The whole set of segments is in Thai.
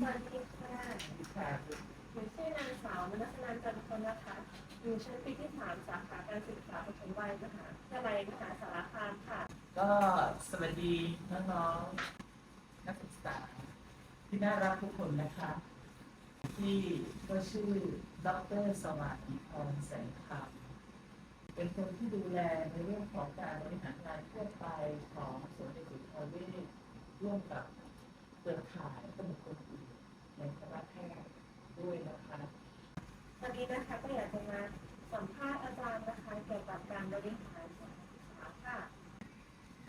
สวัสดีค่ะหนูชื่อนางสาวมนัสนันจันทร์นะคะอยู่ชั้นปีที่สามสาขาการศึกษาปฐมวัยมหาวิทยาลัยมหาสารคามค่ะ ก็สวัสดีน้องๆนักศึกษา ที่น่ารักทุกคนนะคะ ที่ก็ชื่อดรสวัสดิ์พรแสงคำเป็นคนที่ดูแลในเรื่องของการบริหารงานทั่วไปของสวนเด็กสุทรเวชร่วมกับเครือข่ายและก็บุคคลอื่น ในคณะแพทย์ด้วยนะคะวันนี้นะคะก็อยากจะมาสัมภาษณ์อาจารย์นะคะเกี่ยวกับการบริหารสถานศึกษาค่ะ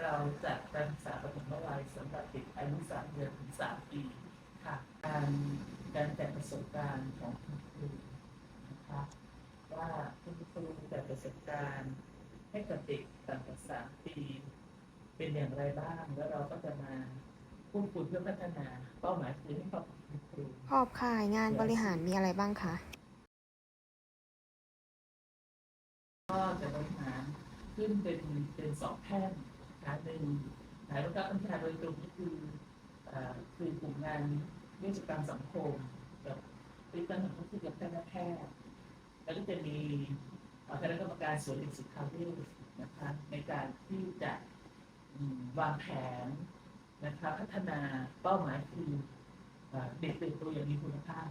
เราจัดการศึกษาปฐมวัยสำหรับเด็กอายุ3เดือนถึง3ปีค่ะ การการแจกประสบการณ์ของคุณครูนะคะว่าคุณครูแจกประสบการณ์ให้กับเด็กต่ำกว่า3ปี เป็นอย่างไรบ้าง แล้วเราก็จะมาพูดคุยเพื่อพัฒนาเป้าหมายคือให้กับคุณครู ขอบข่ายงานบริหารมีอะไรบ้างคะ ก็จะบริหารขึ้นเป็นเป็นสองแท่นนะหนึ่งนายรัฐบัญชาโดยตรงก็คือคือกลุ่มงานเวชกรรมสังคมกับวิทยาสังคมที่กับแพทย์แพทย์แล้วก็จะมีคณะกรรมการสวนเด็กสุขาเวชนะคะในการที่จะวางแผนนะคะพัฒนาเป้าหมายคือ เอ่อเด็กเติบโตอย่างมีคุณภาพ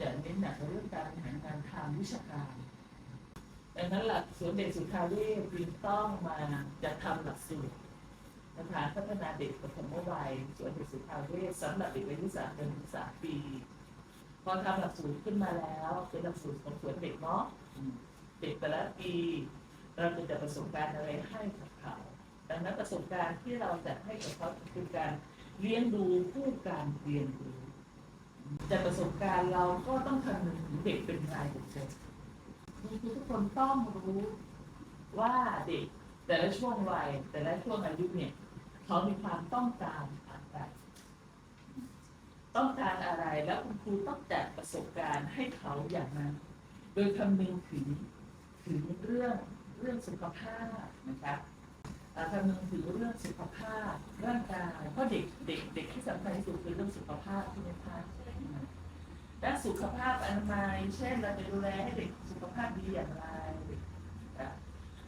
จะเน้นหนักในเรื่องการบริหารงานทางวิชาการดังนั้นหลักสูตรเด็กสุขาเวชจึงต้องมาจะทำหลักสูตรสถานพัฒนาเด็กปฐมวัยสวนเด็กสุขาเวชสำหรับเด็กอายุสามเดือนถึงสามปีพอทำหลักสูตรขึ้นมาแล้วเป็นหลักสูตรของสวนเด็กเนาะอืมเด็กแต่ละปีเราจะจัดประสบการณ์อะไรให้กับเขาดังนั้นประสบการณ์ที่เราจะให้กับเขาคือการ เลี้ยงดูผู้การเรียนรู้จากประสบการณ์เราก็ต้องคำนึงถึงเด็กเป็นรายบุคคลคือทุกคนต้องรู้ว่าเด็กแต่ละช่วงวัยแต่ละช่วงอายุเนี่ย เขามีความต้องการอะไรต้องการอะไรแล้วคุณครูต้องจัดประสบการณ์ให้เขาอย่างนั้น โดยคำนึงถึงถึงเรื่องเรื่องสุขภาพนะคะอ่า คำนึงถึงเรื่องสุขภาพร่างกายเพราะเด็กเด็กเด็กที่สำคัญที่สุดคือเรื่องสุขภาพใช่ไหมคะด้านสุขภาพอนามัยเช่นเราจะดูแลให้เด็กสุขภาพดีอย่างไร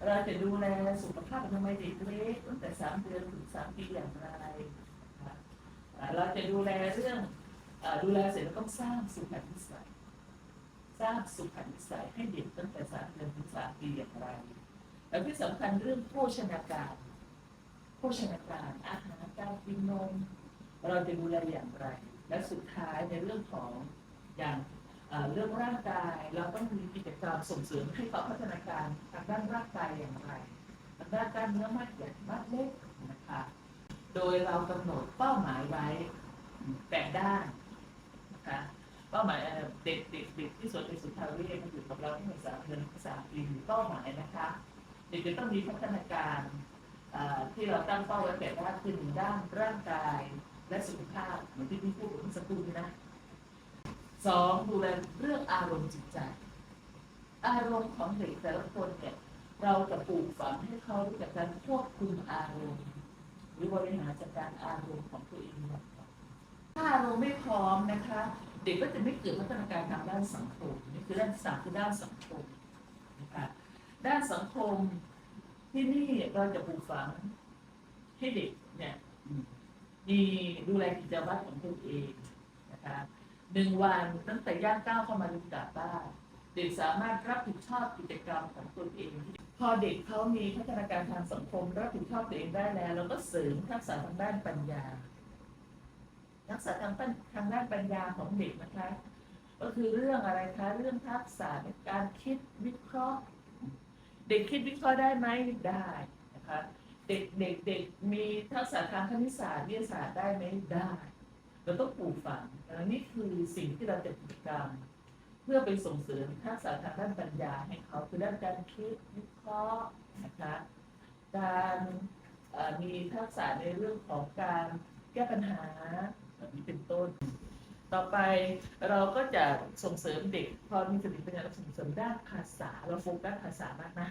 เราจะดูแลสุขภาพอนามัยเด็กเล็กตั้งแต่สามเดือนถึงสามปีอย่างไรเราจะดูแลเรื่องดูแลเสร็จแล้วต้องสร้างสุขนิสัยสร้างสุขนิสัยให้เด็กตั้งแต่สามเดือนถึงสามปีอย่างไร แล้วที่สำคัญเรื่องโภชนาการโภชนาการอาหารการกินนมเราจะดูแลอย่างไร และสุดท้ายในเรื่องของอย่างเรื่องร่างกายเราต้องมีกิจกรรมส่งเสริมให้เขาพัฒนาการทางด้านร่างกายอย่างไรทางด้านการเนื้อมัดใหญ่มัดเล็กนะคะ โดยเรากำหนดเป้าหมายไว้แปดด้านนะคะเป้าหมายเด็กเด็กเด็กที่สวนเด็กสุทาเวชมาอยู่กับเราตั้งแต่สามเดือนถึงสามปีเป้าหมายนะคะ เด็กจะต้องมีพัฒนาการที่เราตั้งเป้าไว้แปดด้านคือหนึ่งด้านร่างกายและสุขภาพเหมือนที่พี่พูดเมื่อสักครู่นี้นะสองดูแลเรื่องอารมณ์จิตใจ อารมณ์ของเด็กแต่ละคนเนี่ยเราจะปลูกฝังให้เขารู้จักการควบคุมอารมณ์หรือบริหารจัดการอารมณ์ของตัวเองถ้าอารมณ์ไม่พร้อมนะคะ เด็กก็จะไม่เกิดพัฒนาการทางด้านสังคมนี่คือด้านสามคือด้านสังคม ด้านสังคมที่นี่เราจะปลูกฝังให้เด็กเนี่ยมีดูแลกิจวัตรของตัวเองนะคะหนึ่งวันตั้งแต่ย่างก้าวเข้ามาในกาบ้านเด็กสามารถรับผิดชอบกิจกรรมของตนเอง พอเด็กเขามีพัฒนาการทางสังคม รับผิดชอบตัวเองได้แล้วเราก็เสริมทักษะทางด้านปัญญา ทักษะทางปัญทางด้านปัญญาของเด็กนะคะ ก็คือเรื่องอะไรคะ เรื่องทักษะในการคิดวิเคราะห์ เด็กคิดวิเคราะห์ได้ไหมได้นะคะเด็กเด็กเด็กมีทักษะทางคณิตศาสตร์วิทยาศาสตร์ได้ไหมได้เราต้องปลูกฝังนี่คือสิ่งที่เราจะกิจกรรมเพื่อไปส่งเสริมทักษะทางด้านปัญญาให้เขาคือด้านการคิดวิเคราะห์นะคะการมีทักษะในเรื่องของการแก้ปัญหาแบบนี้เป็นต้น ต่อไปเราก็จะส่งเสริมเด็ก พอมีสติปัญญาเราส่งเสริมด้านภาษา เราโฟกัสภาษามากนะ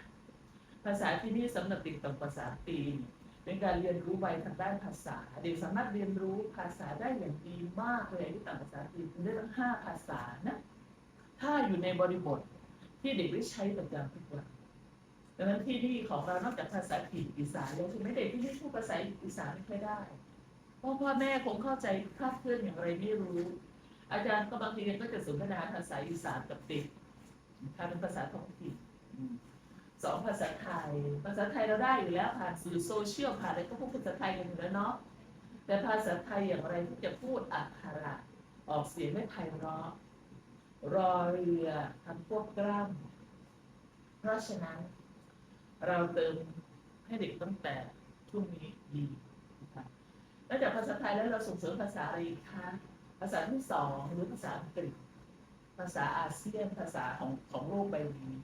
ภาษาที่นี่สำหรับเด็กต่ำกว่าสามปีเเป็นการเรียนรู้ไปทางด้านภาษา เด็กสามารถเรียนรู้ภาษาได้อย่างดีมากเลยที่ต่างภาษาอังกได้ตั้งห้าภาษานะถ้าอยู่ในบริบทที่เด็กได้ใช้ประจำทุกวันดังนั้นที่นี่ของเรานอกจากภาษาถิ่นอีสานแล้วคือไม่เด็กที่ไม่พูดภาษาอีสานไม่ค่อยได้เพราะพ่อแม่คงเข้าใจคลาดเคลื่อนอย่างไรไม่รู้ อาจารย์ก็บางทีก็จะสนทนาภาษาอีสานกับเด็กถ้าเป็นภาษาท้องถิ่นสองภาษาไทย ภาษาไทยเราได้อยู่แล้วผ่านสื่อโซเชียลผ่านอะไรก็พูดภาษาไทยกันอยู่แล้วเนาะแต่ภาษาไทยอย่างไรที่จะพูดอักขระออกเสียงไม่ไพเราะรอเรือทำพวกกล้ำเพราะฉะนั้น เราเติมให้เด็กตั้งแต่ช่วงนี้ดีนะคะนอกจากภาษาไทยแล้วเราส่งเสริมภาษาอะไรอีกคะ ภาษาที่สองหรือภาษาอังกฤษ ภาษาอาเซียนภาษาของของโลกใบนี้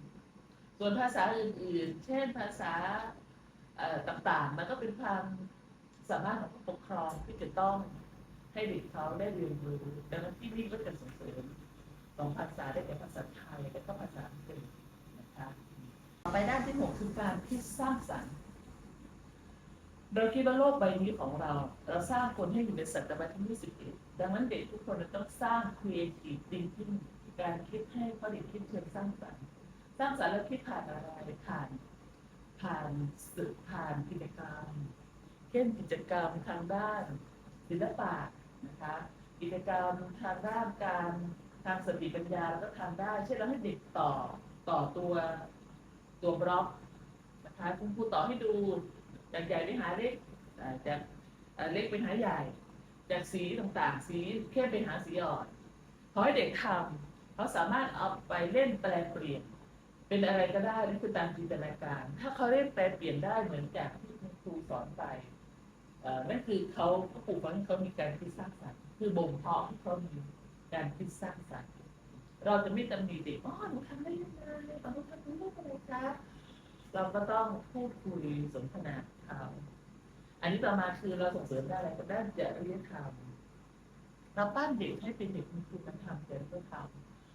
ส่วนภาษาอื่นๆ เช่นภาษาต่างๆ มันก็เป็นความสามารถของผู้ปกครองที่จะต้องให้เด็กเขาได้เรียนรู้ดังนั้นที่นี่ก็จะส่งเสริมสองภาษาได้แก่ภาษาไทยและก็ภาษาอังกฤษนะคะต่อไปด้านที่หกคือการคิดสร้างสรรค์เราคิดว่าโลกใบนี้ของเรา เราสร้างคนให้อยู่ในศตวรรษที่21 ดังนั้นเด็กทุกคนจะต้องสร้าง creative thinking การคิดให้เขาเด็กคิดเชิงสร้างสรรค์สร้างสรรค์แล้วคิดผ่านอะไรผ่านผ่านสื่อผ่านกิจกรรม เช่นกิจกรรมทางด้านศิลปะนะคะกิจกรรมทางด้านการทางสติปัญญาแล้วก็ทำได้ เช่นเราให้เด็กต่อต่อตัวตัวบล็อกนะคะคุณครูต่อให้ดูจากใหญ่ไปหาเล็กจากเล็กไปหาใหญ่ จากสีต่างๆ สีเข้มไปหาสีอ่อนขอให้เด็กทำเขาสามารถเอาไปเล่นแปลเปลี่ยน เป็นอะไรก็ได้นี่คือตามจินตนาการ ถ้าเขาเล่นแปลเปลี่ยนได้เหมือนจากที่ครูสอนไปอ่อนั่นคือเขาปลูกฝังให้เขามีการคิดสร้างสรรค์คือบ่มเพาะให้เขามีการคิดสร้างสรรค์เราจะไม่ตำหนิเด็กอ๋อหนูทำได้ยังไงอ๋อหนูทำได้ยังไงครับเราก็ต้องพูดคุยสนทนาเขา อันนี้ต่อมาคือเราส่งเสริมด้านอะไรก็ด้านจริยธรรมเราปั้นเด็กให้เป็นเด็กมีคุณธรรมจริยธรรม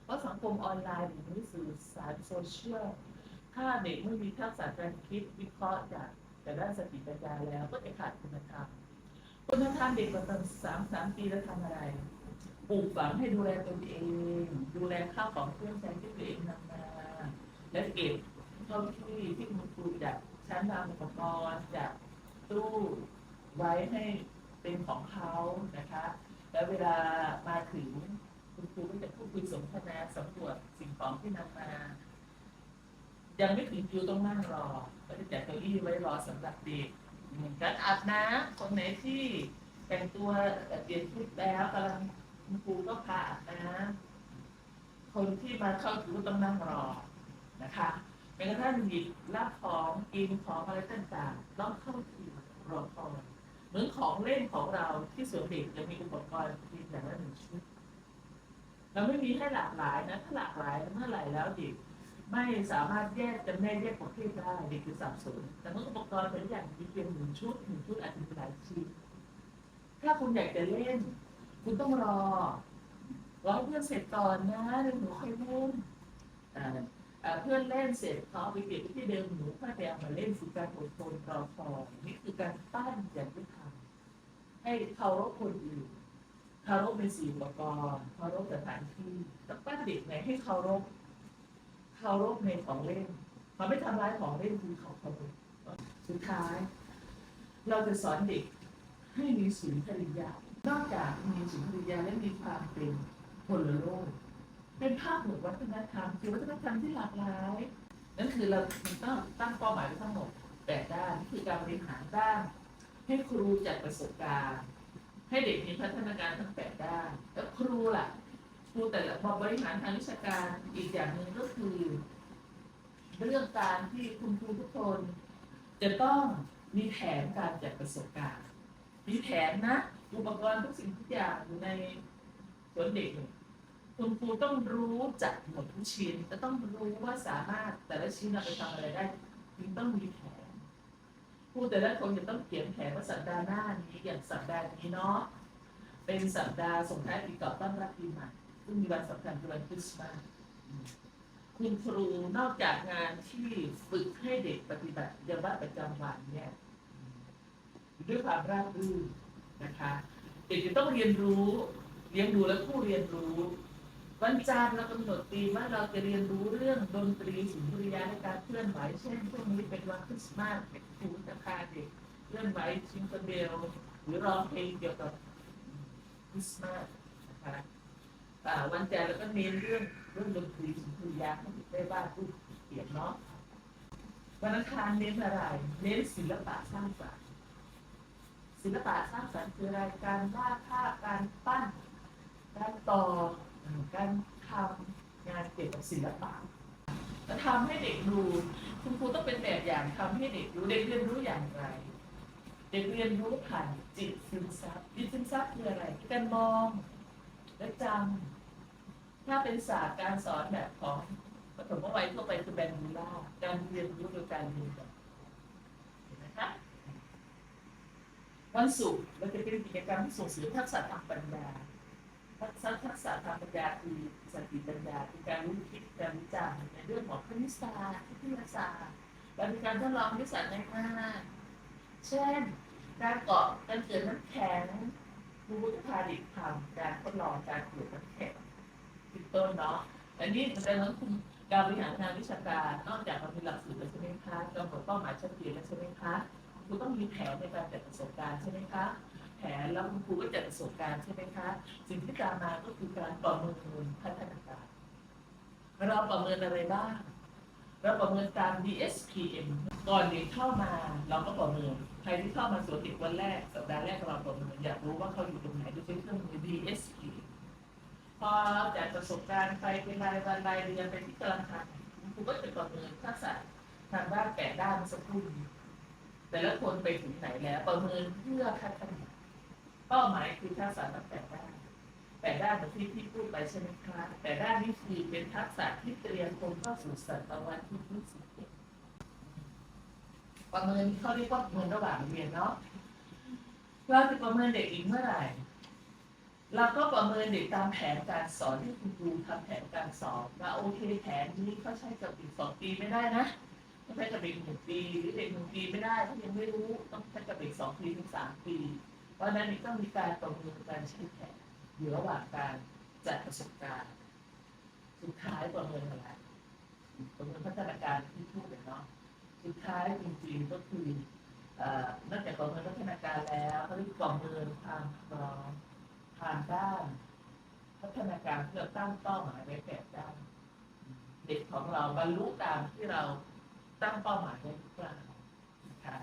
เพราะสังคมออนไลน์หรือสื่อสารโซเชียลถ้าเด็กไม่มีทักษะการคิดวิเคราะห์จากแต่ด้านสติปัญญาแล้วก็จะขาดคุณธรรมคุณธรรมเด็กประมาณสามสามปีแล้วทำอะไรปลูกฝังให้ดูแลตนเอง ดูแลข้าวของเครื่องใช้ที่ตัวเองนำมาและเก็บเท่าที่ที่คุณครูจัดชั้นนำอุปกรณ์จาก ตู้ไว้ให้เป็นของเขานะคะ แล้วเวลามาถึงคุณครูก็จะพูดคุยสนทนาสำรวจสิ่งของที่นำมา ยังไม่ถึงคิวต้องนั่งรอก็จะจัดเก้าอี้ไว้รอสำหรับเด็กการอาบน้ำคนไหนที่แต่งตัวเปลี่ยนชุดแล้วกำลังคุณครูก็พาอาบน้ำคนที่มาเข้าคิวต้องนั่งรอนะคะแม้กระทั่งหยิบรับของกินของอะไรต่างๆต้องเข้าคิว รอคอยเหมือนของเล่นของเราที่สวนเด็กจะมีอุปกรณ์เพียงอย่างละหนึ่งชุดเราไม่มีให้หลากหลายนะถ้าหลากหลายเมื่อไหร่แล้วเด็กไม่สามารถแยกจำแนกแยกประเภทได้เด็กคือสับสนแต่เมื่ออุปกรณ์เป็นอย่างมีเพียงหนึ่งชุดหนึ่งชุดอาจจะมีหลายชิ้นถ้าคุณอยากจะเล่น คุณต้องรอรอเพื่อนเสร็จก่อนนะเดี๋ยวหนูค่อยเล่นอ่า เพื่อนเล่นเสร็จเขาไปเก็บที่เดิมหนูค่อยไปเอามาเล่นคือการอดทนรอคอยนี่คือการปั้นอย่างที่ทำให้เคารพคนอื่นเคารพในสิ่งอุปกรณ์เคารพสถานที่แล้วปั้นเด็กไหนให้เคารพเคารพในของเล่นมันไม่ทำร้ายของเล่นคือเขาเคารพสุดท้าย เราจะสอนเด็กให้มีสุนทรียะนอกจากมีสุนทรียะและมีความเป็นพลโลก เป็นภาพเหมือนวัฒนธรรมคือวัฒนธรรมที่หลากหลาย นั่นคือเราต้องตั้งเป้าหมายไว้ทั้งหมดแปดด้านคือการบริหารด้านให้ครูจัดประสบการณ์ ให้เด็กมีพัฒนาการทั้งแปดด้าน แล้วครูล่ะ ครูแต่ละบริหารทางวิชาการอีกอย่างหนึ่งก็คือ เรื่องการที่คุณครูทุกคน จะต้องมีแผนการจัดประสบการณ์ มีแผนนะ อุปกรณ์ทุกสิ่งทุกอย่างอยู่ในสวนเด็กเนี่ย คุณครูต้องรู้จักหมดทุกชิ้นจะต้องรู้ว่าสามารถแต่ละชิ้นเอาไปทำอะไรได้จึงต้องมีแผนครูแต่ละคนจะต้องเขียนแผนว่าสัปดาห์หน้านี้อย่างสัปดาห์นี้เนาะเป็นสัปดาห์ส่งท้ายปีเก่าต้อนรับปีใหม่ซึ่งมีวันสำคัญคือวันคริสต์มาสคุณครูนอกจากงานที่ฝึกให้เด็กปฏิบัติกิจวัตประจำวันเนี่ยด้วยความราบรื่นนะคะ เด็กจะต้องเรียนรู้เลี้ยงดูและผู้เรียนรู้ วันจันทร์เรากำหนดธีมว่าเราจะเรียนรู้เรื่องดนตรีสุนทรียะในการเคลื่อนไหวเช่นช่วงนี้เป็นวันคริสต์มาสเป็นครูจะพาเด็กเคลื่อนไหวชิงเกอร์เบลหรือร้องเพลงเกี่ยวกับคริสต์มาสนะคะวันจันทร์เราก็เน้นเรื่องเรื่องดนตรีสุนทรียะให้เด็กได้วาดรูปเขียนเนาะวันอังคารเน้นอะไร เน้นศิลปะสร้างสรรค์ศิลปะสร้างสรรค์คืออะไรการวาดภาพการปั้นการต่อ การทำงานเกี่ยวกับศิลปะจะทำให้เด็กดูคุณครูต้องเป็นแบบอย่างทำให้เด็กรู้เด็กเรียนรู้อย่างไร เด็กเรียนรู้ผ่านจิตซึมซับจิตซึมซับคืออะไรการมองและจำถ้าเป็นศาสตร์การสอนแบบของปฐมวัยทั่วไปคือแบนดูล่าการเรียนรู้โดยการเรียนแบบเห็นไหมคะวันศุกร์เราจะเป็นกิจกรรมที่ส่งเสริมทักษะทางปัญญา ทักษะทักษะทางปัญญาคือสติปัญญาคือการรู้คิดการวิจารณ์ในเรื่องของคณิตศาสตร์วิทยาศาสตร์และมีการทดลองวิสัยในงานเช่น การเกาะการเกิดน้ำแข็งรูจะพาเด็กทำการทดลองการเกิดน้ำแข็งเป็นต้นเนาะอันนี้มันเป็นเรื่องคุณการบริหารงานวิชาการ นอกจากเรามีหลักสูตรแล้วใช่ไหมคะกำหนดเป้าหมายชัดเจนแล้วใช่ไหมคะครูต้องมีแผนในการจัดประสบการณ์ใช่ไหมคะ แผนแล้วคุณครูก็จัดประสบการณ์ใช่ไหมคะ สิ่งที่ตามมาก็คือการประเมินพัฒนาการ เราประเมินอะไรบ้างเราประเมินตาม DSPM ก่อนเด็กเข้ามาเราก็ประเมิน ใครที่เข้ามาสวนเด็กวันแรกสัปดาห์แรกเราประเมินอยากรู้ว่าเขาอยู่ตรงไหนด้วยเครื่องมือ DSPM พอจัดประสบการณ์ไปเป็นรายวันรายเดือนไปที่กำลังทำคุณครูก็จะประเมินทักษะทางด้านแปดด้านเมื่อสักครู่นี้แต่ละคนไปถึงไหนแล้วประเมินเพื่อพัฒนา เป้าหมายคือทักษะทั้งแปดด้านแปดด้านเหมือนที่พี่พูดไปใช่ไหมคะแต่ด้านนี้คือเป็นทักษะที่เตรียมคนเข้าสู่ศตวรรษที่ยี่สิบเอ็ดประเมินเขาเรียกว่าประเมินระหว่างเรียนเนาะเราจะประเมินเด็กอีกเมื่อไหร่ เราก็ประเมินเด็กตามแผนการสอนที่คุณครูทำแผนการสอนว่าโอเคแผนนี้เขาใช้กับอีกสองปีไม่ได้นะต้องใช้กับเด็กหนึ่งปีหรือเด็กหนึ่งปีไม่ได้เขายังไม่รู้ต้องใช้กับเด็กสองปีถึงสามปี เพราะนั้นต้องมีการประเมินการใช้แผนอยู่ระหว่างการจัดประสบการณ์สุดท้ายประเมินอะไรประเมินพัฒนาการที่พูดเลยเนาะสุดท้ายจริงๆก็คือนอกจากประเมินพัฒนาการแล้วเขาเรียกประเมินความพร้อมทางด้าน พัฒนาการเพื่อตั้งเป้าหมายไว้แปดด้านเด็กของเราบรรลุตามที่เราตั้งเป้าหมายไว้หรือเปล่านะคะ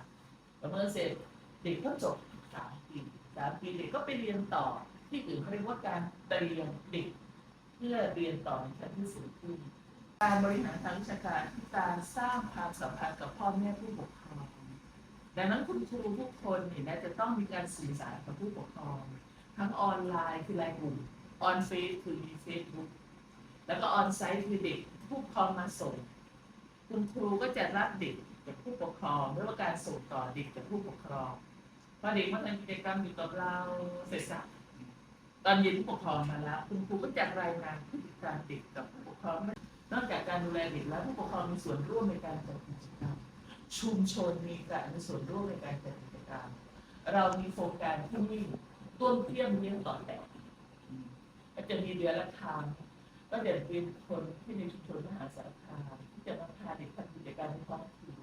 ประเมินเสร็จเด็กก็จบ สามปีสามปีเด็กก็ไปเรียนต่อ ที่อื่นเขาเรียกว่าการเตรียมเด็ก เพื่อเรียนต่อในชั้นที่สูงขึ้น การบริหารทางวิชาการคือการสร้างความสัมพันธ์กับพ่อแม่ผู้ปกครองดังนั้นคุณครูทุกคนเนี่ยนะจะต้องมีการสื่อสารกับผู้ปกครอง ทั้งออนไลน์คือไลน์กลุ่มออนเฟซคือมีเฟซบุ๊กแล้วก็ออนไซต์คือเด็กผู้ปกครองมาส่ง คุณครูก็จะรับเด็กกับผู้ปกครองด้วยว่าการส่งต่อเด็กกับผู้ปกครอง พอเด็กมาทำกิจกรรมอยู่กับเราเสร็จสับตอนเย็นผู้ปกครองมาแล้วคุณครูก็จะรายงานพฤติกรรมเด็กกับผู้ปกครองนอกจากการดูแลเด็กแล้วผู้ปกครองมีส่วนร่วมในการจัดกิจกรรมชุมชนมีการมีส่วนร่วมในการจัดกิจกรรมเรามีโครงการที่นี่ต้นเทียมเลี้ยงต่อแต่ก็จะมีเดือนละครั้งก็เดี๋ยวเป็นคนที่ในชุมชนมหาสารคามที่จะมาพาเด็กทำกิจกรรมในท้องถิ่น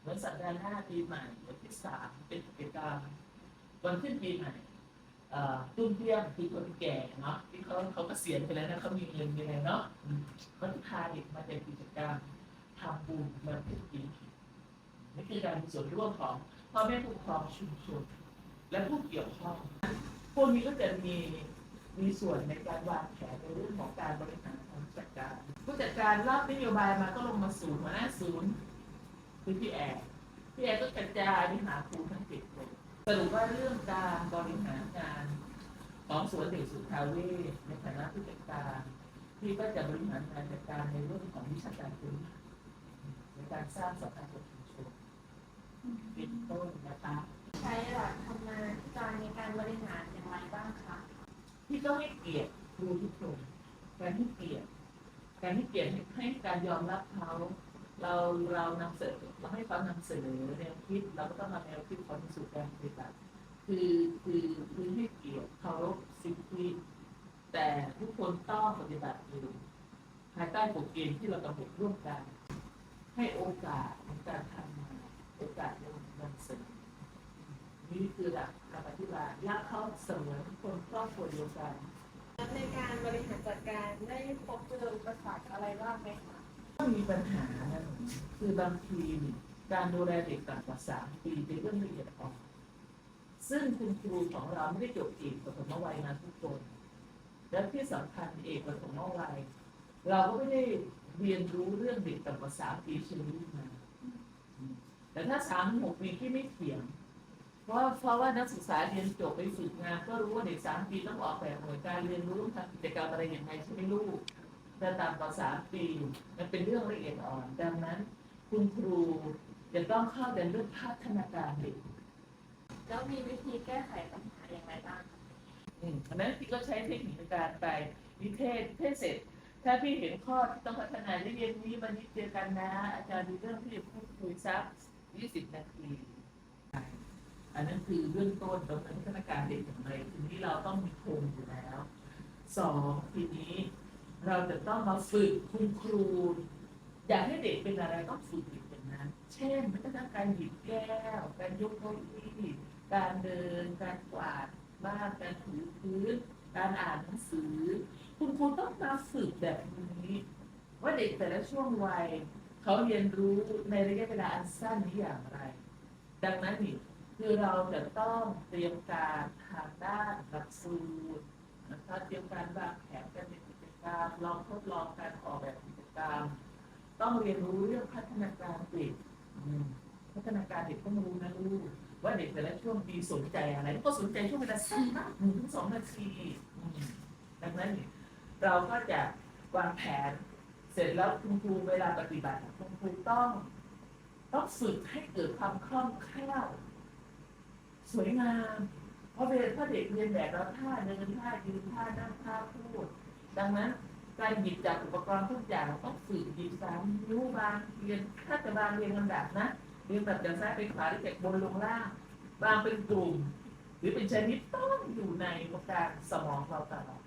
เหมือนสัปดาห์หน้าปีใหม่ ที่สามเป็นกิจกรรมวันขึ้นปีใหม่ตุ้มเที่ยงคือคนแก่เนาะที่เขาเขาเกษียณไปแล้วนะเขามีเงินมีอะไรเนาะอืมก็จะพาเด็กมาในกิจกรรมทำบุญวันขึ้นปีใหม่นี่คือการมีส่วนร่วมของพ่อแม่ผู้ปกครองชุมชนและผู้เกี่ยวข้องพวกนี้ก็จะมีมีส่วนในการวางแผนในเรื่องของการบริหารทางจัดการ ผู้จัดการรับนโยบายมาก็ลงมาศูนย์มาหน้าศูนย์คือพี่แอร์ พี่แอร์ก็กระจายไปหาครูทั้งเจ็ดคนสรุปว่าเรื่องการบริหารงานของสวนเด็กสุทาเวชในฐานะผู้จัดการพี่ก็จะบริหารงานจัดการในเรื่องของวิชาการพื้นฐานในการสร้างสัมพันธ์กับชุมชนเป็นต้นนะคะใช้หลักธรรมาธิการในการบริหารอย่างไรบ้างคะพี่ก็ให้เกียรติครูทุกคนการให้เกียรติการให้เกียรติให้การยอมรับเขา เราเรานำเสนอเราให้เขานำเสนอแนวคิดเราก็ต้องนำแนวคิดเขาไปสู่การปฏิบัติคือคือคือให้เกียรติเคารพสิทธิแต่ทุกคนต้องปฏิบัติอยู่ภายใต้กฎเกณฑ์ที่เรากำหนดร่วมกัน ให้โอกาสในการทำงานโอกาสในการนำเสนอนี่คือหลักการอธิบายรักเขาเสมือนคนครอบครัวเดียวกันในการบริหารจัดการได้พบเจออุปสรรคอะไรบ้างไหมคะ มีปัญหานะคือบางทีการดูแลเด็กต่ำกว่าสามปีเป็นเรื่องละเอียดอ่อนซึ่งคุณครูของเราไม่ได้จบเอกปฐมวัยมาทุกคน และที่สำคัญเอกปฐมวัย เราก็ไม่ได้เรียนรู้เรื่องเด็กต่ำกว่าสามปีชีวิตมา แต่ถ้าสามหกปีที่ไม่เถียง เพราะเพราะว่านักศึกษาเรียนจบไปฝึกงาน ก็รู้ว่าเด็กสามปีต้องออกแบบหน่วยการเรียนรู้ทำกิจกรรมอะไรอย่างไรใช่ไหมลูก แต่ต่ำกว่าสามปี มันเป็นเรื่องละเอียดอ่อน ดังนั้น คุณครูจะต้องเข้าใจเรื่องพัฒนาการเด็กแล้วมีวิธีแก้ไขปัญหาอย่างไรบ้างคะอืมอันนั้นพี่ก็ใช้เทคนิคในการไปนิเทศเทศเสร็จ ถ้าพี่เห็นข้อที่ต้องพัฒนาในเย็นนี้วันนี้เจอกันนะ อาจารย์มีเรื่องที่จะพูดคุยสักยี่สิบนาทีอันนั้นคือเรื่องต้นเราพัฒนาการเด็กอย่างไรทีนี้เราต้องมีโครงอยู่แล้วสองทีนี้ เราจะต้องมาฝึกคุณครู อยากให้เด็กเป็นอะไรต้องฝึกเด็กอย่างนั้น เช่นพัฒนาการหยิบแก้ว การยกเก้าอี้การเดิน การกวาดบ้านการถูพื้นการอ่านหนังสือ คุณครูต้องมาฝึกแบบนี้ ว่าเด็กแต่ละช่วงวัย เขาเรียนรู้ในระยะเวลาอันสั้นนี้อย่างไร ดังนั้นนี่คือเราจะต้องเตรียมการทางด้านหลักสูตรนะคะเตรียมการวางแผนการเป็น กิจกรลองทดลองการออกแบบกิจกรรมต้องเรียนรู้เรื่องพัฒนาการเด็กพัฒนาการเด็กต้องรู้นะลูกว่าเด็กแต่ละช่วงปีสนใจอะไรก็สนใจช่วงเวลาสั้นมากหนึ่งถึงสองนาทีดังนั้นเราก็จะวางแผน เสร็จแล้วคุณครูเวลาปฏิบัติคุณครูต้อง ต้องฝึกให้เกิดความคล่องแคล่วสวยงาม เพราะเด็กเพราเด็กเรียนแบบเราท่าเดินท่ายืนท่านั่งท่าพูด ดังนั้น การหยิบจับอุปกรณ์ทุกอย่างต้องฝึกหยิบซ้ำนิ้วบางเรียนถ้าจะบางเรียนลำดับนะเรียนแบบจากซ้ายไปขวาหรือจากบนลงล่าง บางเป็นกลุ่ม หรือเป็นชนิดต้องอยู่ในโปรแการสมองเราตลอด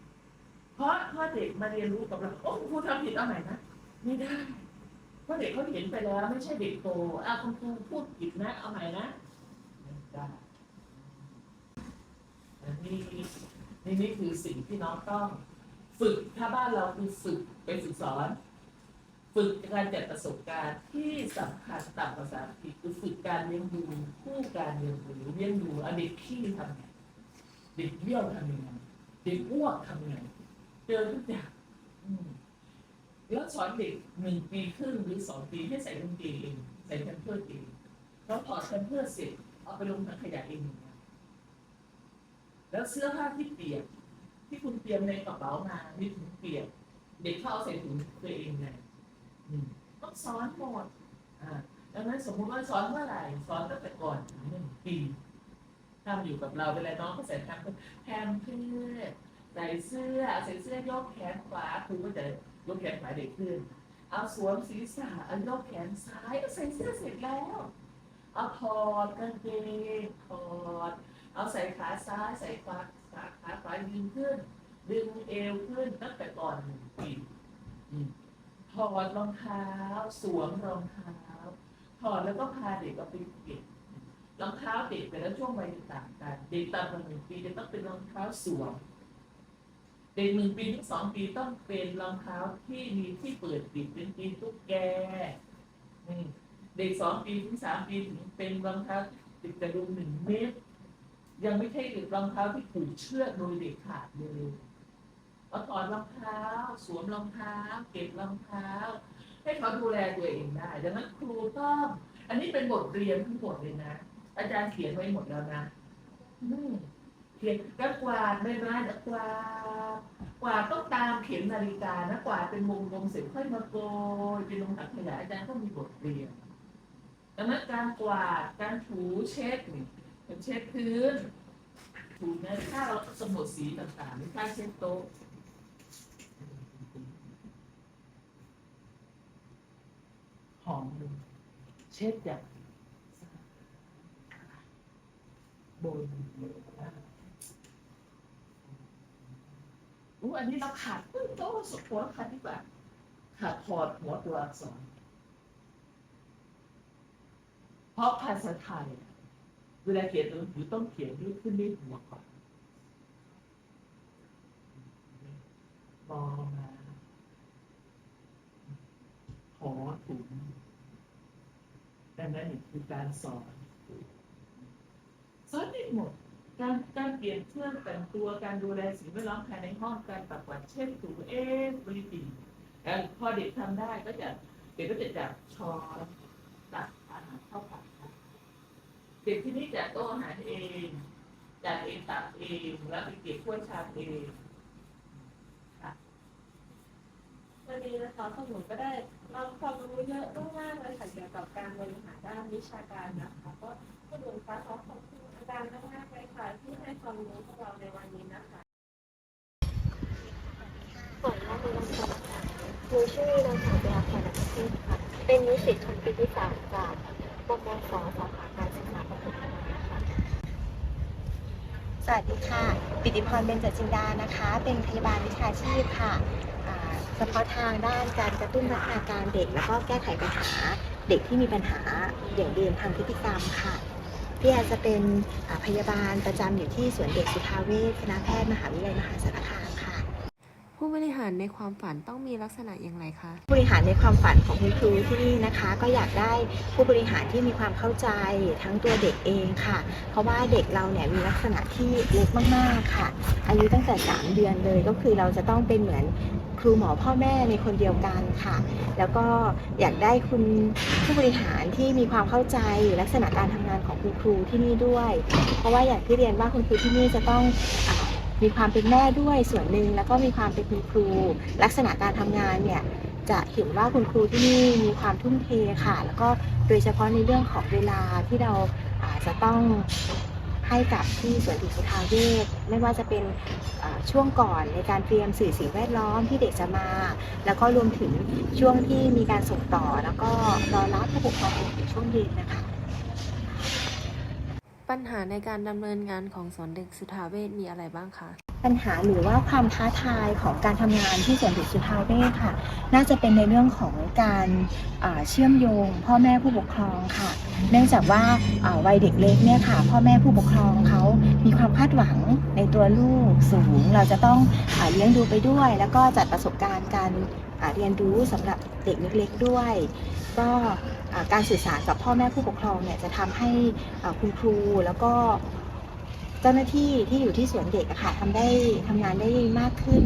เพราะเพราะเด็กมาเรียนรู้กับเราโอ้ครูทำผิดเอาใหม่นะไม่ได้เพราะเด็กเขาเห็นไปแล้วไม่ใช่เด็กโตอะคุณครูพูดผิดนะเอาใหม่นะไม่ได้นี่นี่คือสิ่งที่น้องต้อง ฝึกถ้าบ้านเราคือฝึกเป็นฝึกสอน ฝึกการจัดประสบการณ์ที่สำคัญต่ำกว่าสามปีคือฝึกการเลี้ยงดูคู่การเรียนรู้เลี้ยงดูอเด็กขี้ทำไงเด็กเบี้ยวทำยังไงเด็กอ้วกทำยังไงเจอทุกอย่างแล้วสอนเด็กหนึ่งปีครึ่งหรือสองปีให้ใส่กางเกงเองใส่แพมเพิร์สเองแล้วถอดแพมเพิร์สเสร็จเอาไปลงถังขยะเองแล้วเสื้อผ้าที่เปียก ที่คุณเตรียมในกระเป๋ามามีถุงเปียกเด็กเข้าเอาใส่ถุงตัวเองไงอืมต้องสอนหมดอ่าดังนั้นสมมุติว่าสอนเมื่อไหร่สอนตั้งแต่ก่อนหนึ่งปีทำอยู่กับเราเวลาน้องเขาใส่แพมแพมเพื่อใส่เสื้อใส่เสื้อยกแขนขวาครูก็จะยกแขนขวาเด็กขึ้นเอาสวมศีรษะเอายกแขนซ้ายก็ใส่เสื้อเสร็จแล้วเอาถอดกางเกงถอดเอาใส่ขาซ้ายใส่ขวา ขาขาขวายืนขึ้น ดึงเอวขึ้นตั้งแต่ก่อนหนึ่งปีถอดรองเท้า สวมรองเท้า ถอดแล้วก็พาเด็กเอาไปเก็บรองเท้าเด็กแต่ละช่วงวัยจะต่างกัน เด็กต่ำกว่าหนึ่งปีจะต้องเป็นรองเท้าสวม เด็กหนึ่งปีถึงสองปีต้องเป็นรองเท้าที่มีที่เปิดปิดเป็นตีนตุ๊กแกเด็กสองปีถึงสามปีถึงเป็นรองเท้าติดกระดุมหนึ่งเมตร ยังไม่ใช่รองเท้าที่ผูกเชือกโดยเด็กขาดเลยเอาถอดรองเท้า สวมรองเท้า เก็บรองเท้า ให้เขาดูแลตัวเองได้ ดังนั้นครูต้องอันนี้เป็นบทเรียนทั้งหมดเลยนะ อาจารย์เขียนไว้หมดแล้วนะเขียนก็กวาดใบไม้กวาดกวาดต้องตามเข็มนาฬิกานะกวาดเป็นวงกลมเสร็จค่อยมาโกยเป็นลงถังขยะอาจารย์ก็มีบทเรียนดังนั้นการกวาดการถูเช็ดนี่ เป็นเช็ดพื้นถูกนะถ้าเราสมุดสีต่างๆหรือถ้เช็ดโต๊ะหอมเลยเช็ดอย่างบนอู้อันนี้เราขาดอุ้ยโต๊ะสุดหัวขาดดีกว่าขาดพอดหัวตัวอักษรเพราะภาษาไทย เวลาเขียนตัวหนังสือต้องเขียนด้วยขึ้นด้วยหัวก่อนบอมาหอถุงดังนั้นคือการสอนสอนได้หมดการการเปลี่ยนเครื่องแต่งตัวการดูแลสิ่งแวดล้อมภายในห้องการปัดกวาดเช็ดถูเอ๊ะบริติแล้วพอเด็กทำได้ก็จะเด็กก็จะจับช้อนตักอาหารเข้าปาก เด็กที่นี่จัดโต๊ะอาหารเองจัดเองตักเองแล้วไปเก็บถ้วยชามเองวันนี้นะคะพวกหนูก็ได้รับความรู้เยอะมากๆเลยค่ะเกี่ยวกับการบริหารด้านวิชาการนะคะก็พวกหนูฟ้าขอขอบคุณอาจารย์มากๆเลยค่ะที่ให้ความรู้พวกเราในวันนี้นะคะก่อนหน้านี้นะคะหนูชื่อนางสาวเบียร์พรนักพิมค่ะเป็นนิสิตชั้นปีที่สามจากปมสสาขาการศึกษาประถมค่ะ สวัสดีค่ะ ปิติพรเบญจจินดานะคะ เป็นพยาบาลวิชาชีพค่ะเฉพาะทางด้านการกระตุ้นพัฒนาการเด็ก แล้วก็แก้ไขปัญหาเด็กที่มีปัญหาอย่างเดิมทางพฤติกรรมค่ะพี่อาจจะเป็นพยาบาลประจำอยู่ที่สวนเด็กสุทาเวชคณะแพทย์มหาวิทยาลัยมหาสารคามค่ะ ผู้บริหารในความฝันต้องมีลักษณะอย่างไรคะบริหารในความฝันของคุณครูที่นี่นะคะ ก็อยากได้ผู้บริหารที่มีความเข้าใจทั้งตัวเด็กเองค่ะ เพราะว่าเด็กเราเนี่ยมีลักษณะที่เล็กมากๆค่ะ อายุตั้งแต่ 3 เดือนเลยก็คือเราจะต้องเป็นเหมือนครูหมอพ่อแม่ในคนเดียวกันค่ะ แล้วก็อยากได้คุณผู้บริหารที่มีความเข้าใจลักษณะการทำงานของคุณครูที่นี่ด้วย เพราะว่าอย่างที่เรียนว่าคุณครูที่นี่จะต้องอ มีความเป็นแม่ด้วยส่วนหนึ่งแล้วก็มีความเป็นคุณครู ลักษณะการทำงานเนี่ยจะเห็นว่าคุณครูที่นี่มีความทุ่มเทค่ะ แล้วก็โดยเฉพาะในเรื่องของเวลาที่เราอาจจะต้องให้กับที่สวนดุสุทาเวชไม่ว่าจะเป็นช่วงก่อนในการเตรียมสื่อสิ่งแวดล้อมที่เด็กจะมา แล้วก็รวมถึงช่วงที่มีการส่งต่อ แล้วก็รอรับผู้ปกครองในช่วงเย็นนะคะ ปัญหาในการดำเนินงานของสวนเด็กสุทาเวชมีอะไรบ้างคะปัญหาหรือว่าความท้าทายของการทำงานที่สวนเดุสุทาเวชค่ะ น่าจะเป็นในเรื่องของการเชื่อมโยง พ่อแม่ผู้ปกครองค่ะ เนื่องจากว่าวัยเด็กเล็กเนี่ยค่ะ พ่อแม่ผู้ปกครองเขามีความคาดหวังในตัวลูกสูง เราจะต้องอเลี้ยงดูไปด้วย แล้วก็จัดประสบการณ์การเรียนรู้สำหรับเด็กเล็กๆด้วย ก็ การสื่อสารกับพ่อแม่ผู้ปกครองเนี่ยจะทำให้อ่าคุณครูแล้วก็เจ้าหน้าที่ที่อยู่ที่สวนเด็กอะค่ะทำได้ทำงานได้มากขึ้น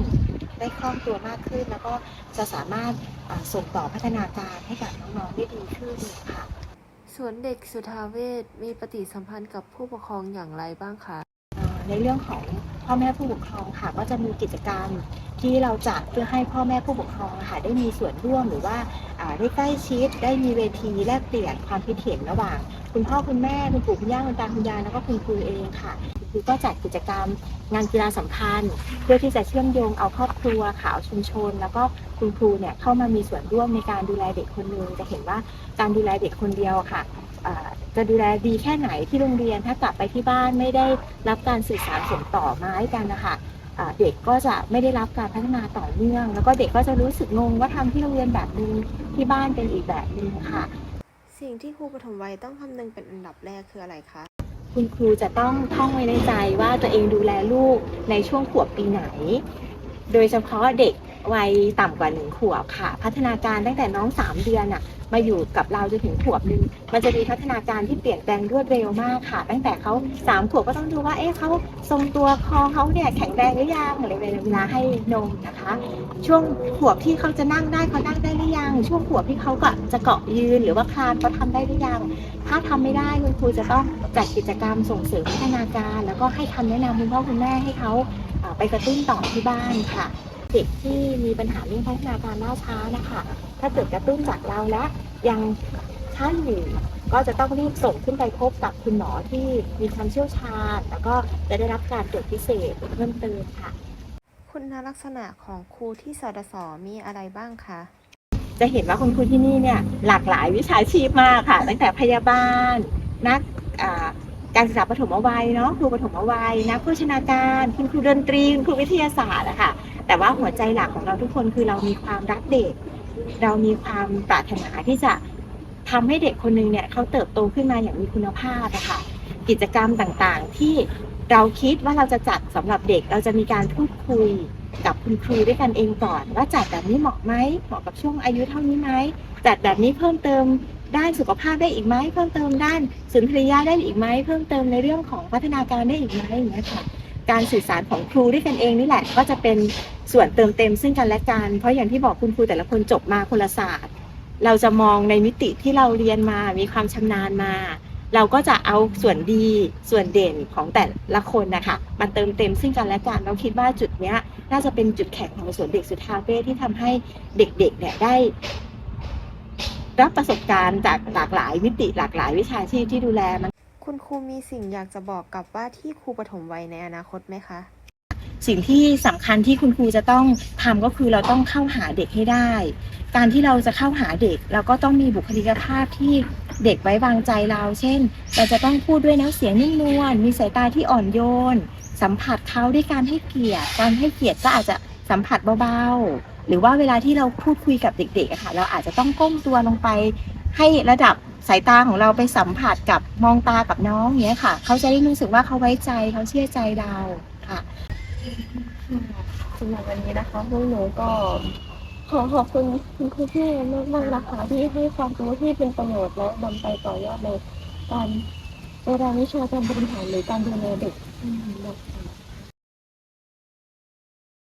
ได้คล่องตัวมากขึ้น แล้วก็จะสามารถอ่าส่งต่อพัฒนาการให้กับน้องๆได้ดีขึ้นค่ะสวนเด็กสุทาเวชมีปฏิสัมพันธ์กับผู้ปกครองอย่างไรบ้างคะเอ่อในเรื่องของ พ่อแม่ผู้ปกครองค่ะ ก็จะมีกิจกรรมที่เราจัดเพื่อให้พ่อแม่ผู้ปกครองค่ะได้มีส่วนร่วมหรือว่าได้ใกล้ชิด ได้มีเวทีแลกเปลี่ยนความคิดเห็นระหว่าง คุณพ่อคุณแม่คุณปู่คุณย่าคุณตาคุณยายแล้วก็คุณครูเองค่ะคุณครูก็จัดกิจกรรมงานกีฬาสัมพันธ์ เพื่อที่จะเชื่อมโยงเอาครอบครัวข่าวชุมชน แล้วก็คุณครูเนี่ยเข้ามามีส่วนร่วมในการดูแลเด็กคนหนึ่งจะเห็นว่าการดูแลเด็กคนเดียวค่ะ จะดูแลดีแค่ไหนที่โรงเรียน ถ้ากลับไปที่บ้านไม่ได้รับการสื่อสารส่งต่อมาให้กันนะคะอ่าเด็กก็จะไม่ได้รับการพัฒนาต่อเนื่อง แล้วก็เด็กก็จะรู้สึกงงว่าทำที่โรงเรียนแบบนึงที่บ้านเป็นอีกแบบนึงค่ะ สิ่งที่ครูปฐมวัยต้องคำนึงเป็นอันดับแรกคืออะไรคะคุณครูจะต้องท่องไว้ในใจว่าตัวเองดูแลลูกในช่วงขวบปีไหน โดยเฉพาะเด็กวัยต่ำกว่าหนึ่งขวบค่ะ พัฒนาการตั้งแต่น้องสามเดือนอะ มาอยู่กับเราจนถึงขวบหนึ่งมันจะมีพัฒนาการที่เปลี่ยนแปลงรวดเร็วมากค่ะ ตั้งแต่เขาสามขวบก็ต้องดูว่าเอ๊ะเขาทรงตัวคอเขาเนี่ยแข็งแรงหรือยังอะไรเวลาให้นมนะคะ ช่วงขวบที่เขาจะนั่งได้เขานั่งได้หรือยัง ช่วงขวบที่เขาก็จะเกาะยืนหรือว่าคลานเขาทำได้หรือยังถ้าทำไม่ได้คุณครูจะต้องจัดกิจกรรมส่งเสริมพัฒนาการ แล้วก็ให้คำแนะนำคุณพ่อคุณแม่ให้เขาไปกระตุ้นต่อที่บ้านค่ะ เด็กที่มีปัญหาเรื่องพัฒนาการล่าช้านะคะ ถ้าเกิดกระตุ้นจากเราและยังช้าอยู่ก็จะต้องรีบส่งขึ้นไปพบกับคุณหมอที่มีความเชี่ยวชาญ แล้วก็จะได้รับการตรวจพิเศษเพิ่มเติมค่ะ คุณลักษณะของครูที่สดสมีอะไรบ้างคะ จะเห็นว่าคุณครูที่นี่เนี่ยหลากหลายวิชาชีพมากค่ะ ตั้งแต่พยาบาล นักอ่าการศึกษาปฐมวัยเนาะครูปฐมวัยนักโภชนาการคุณครูดนตรีคุณครูวิทยาศาสตร์อะค่ะแต่ว่าหัวใจหลักของเราทุกคนคือเรามีความรักเด็ก เรามีความปรารถนาที่จะทำให้เด็กคนหนึงเนี่ยเขาเติบโตขึ้นมาอย่างมีคุณภาพอะค่ะกิจกรรมต่างๆ ที่เราคิดว่าเราจะจัดสำหรับเด็กเราจะมีการพูดคุยกับคุณครูด้วยกันเองก่อน ว่าจัดแบบนี้เหมาะไหมเหมาะกับช่วงอายุเท่านี้ไหมจัดแบบนี้เพิ่มเติมด้านสุขภาพได้อีกไหมเพิ่มเติมด้านสุนทรียะได้อีกไหมเพิ่มเติมในเรื่องของพัฒนาการได้อีกไหมอย่างเงี้ยค่ะ การสื่อสารของครูด้วยกันเองนี่แหละ ก็จะเป็นส่วนเติมเต็มซึ่งกันและกันเพราะอย่างที่บอกคุณครูแต่ละคนจบมาคนละศาสตร์ เราจะมองในมิติที่เราเรียนมามีความชำนาญมา เราก็จะเอาส่วนดีส่วนเด่นของแต่ละคนนะคะมาเติมเต็มซึ่งกันและกันเราคิดว่าจุดเนี้ย น่าจะเป็นจุดแข็งของสวนเด็กสุทาเวชที่ทำให้เด็กๆเนี่ยได้รับประสบการณ์จากหลากหลายมิติหลากหลายวิชาชีพที่ดูแลมัน คุณครูมีสิ่งอยากจะบอกกับว่าที่ครูปฐมวัยในอนาคตไหมคะ สิ่งที่สำคัญที่คุณครูจะต้องทำก็คือเราต้องเข้าหาเด็กให้ได้ การที่เราจะเข้าหาเด็ก เราก็ต้องมีบุคลิกภาพที่เด็กไว้วางใจเรา เช่น เราจะต้องพูดด้วยน้ำเสียงนิ่มนวล มีสายตาที่อ่อนโยน สัมผัสเขาด้วยการให้เกียรติ การให้เกียรติก็อาจจะสัมผัสเบาๆ หรือว่าเวลาที่เราพูดคุยกับเด็กๆค่ะ เราอาจจะต้องก้มตัวลงไปให้ระดับ สายตาของเราไปสัมผัสกับมองตากับน้องเงี้ยค่ะ เขาจะได้รู้สึกว่าเขาไว้ใจเขาเชื่อใจเราค่ะสำหรับวันนี้นะคะพวกหนูก็ขอขอบคุณคุณครูพี่มากมากนะคะที่ให้ความรู้ที่เป็นประโยชน์และนำไปต่อยอดในการในรายวิชาการบริหารหรือการดูแลเด็ก